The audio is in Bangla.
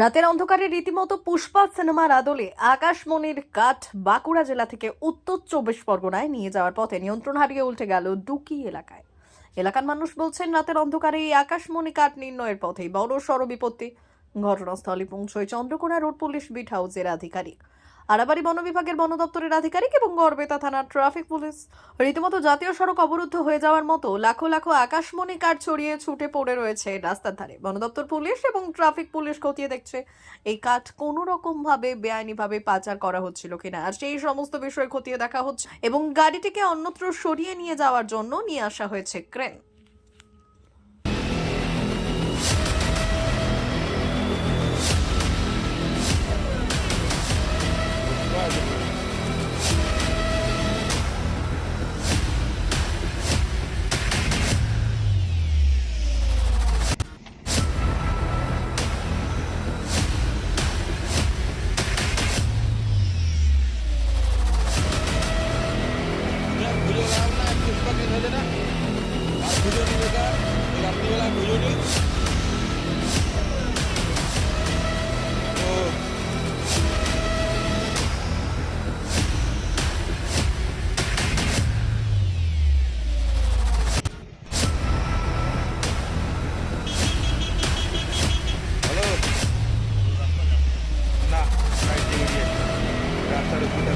রাতের অন্ধকারে রীতিমতো পুষ্পা সিনেমার আদলে আকাশমণির কাঠ বাঁকুড়া জেলা থেকে উত্তর চব্বিশ পরগনায় নিয়ে যাওয়ার পথে নিয়ন্ত্রণ হারিয়ে উল্টে গেল ডুকি এলাকায়। এলাকার মানুষ বলছেন, রাতের অন্ধকারে এই আকাশমণি কাঠ নির্ণয়ের পথেই বড় সড় বিপত্তি। ঘটনাস্থলে পৌঁছয় চন্দ্রকোনা রোড পুলিশ বিট হাউসের আধিকারিক। আরাবাড়ি বন বিভাগের বন দপ্তরের আধিকারিক এবং গড়বেতা থানার ট্রাফিক পুলিশ। রীতিমতো জাতীয় সড়ক অবরুদ্ধ হয়ে যাওয়ার মতো লাখো লাখো আকাশমণি কাঠ ছড়িয়ে ছুটে পড়ে রয়েছে রাস্তার ধারে। বন দপ্তর পুলিশ এবং ট্রাফিক পুলিশ খতিয়ে দেখছে, এই কাঠ কোনো রকম ভাবে বেআইনিভাবে পাচার করা হচ্ছিল কিনা? আর সেই সমস্ত বিষয় খতিয়ে দেখা হচ্ছে এবং গাড়িটিকে অন্যত্র সরিয়ে নিয়ে যাওয়ার জন্য নিয়ে আসা হয়েছে ক্রেন। করে দে না আর পুজো নিবে রাত্রিবেলা পুজো নিই রাস্তার উপরে